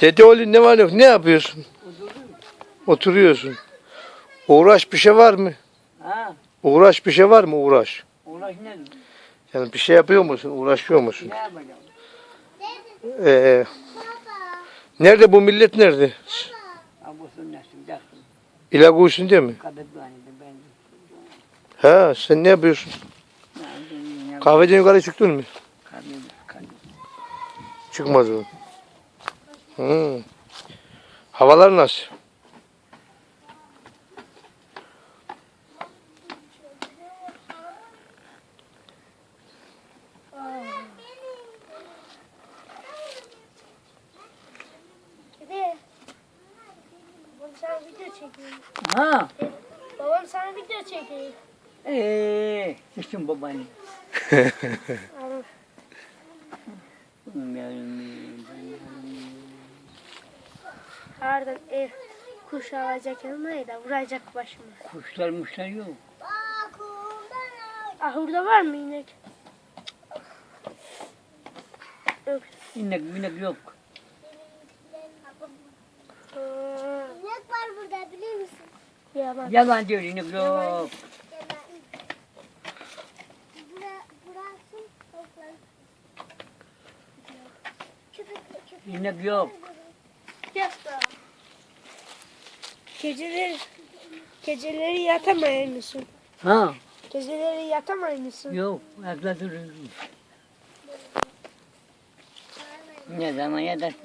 Dede oğlum ne var yok ne yapıyorsun? Oturuyorsun. Uğraş bir şey var mı? Ha, Uğraş bir şey var mı uğraş? uğraş ne? Yani bir şey yapıyor musun? Uğraşıyor musun? Ne yapacağım? Ee, nerede bu millet nerede? Abusun nasıl yaktım. İlaguysun değil mi? Ha sen ne yapıyorsun? Kahveden yukarı çıktın mı? Çıkmadın. Hı. Havalar nasıl? Ha, Babam sana video çekiyor. eee, düşün babanı. Abi, Ardından ev kuş alacak yanına da vuracak başıma. Kuşlar muşlar yok. Ahurda var mı inek? Yok. İnek minek yok. İnek var burada biliyor musun? yalan. Yalan diyor inek yok. Köpek. İnek yok. Yasta. Geceleri geceleri yatamayır mısın? Ha, Geceleri yatamayır mısın? yok. Ayakta duruyorum. Ne zaman yatarsın?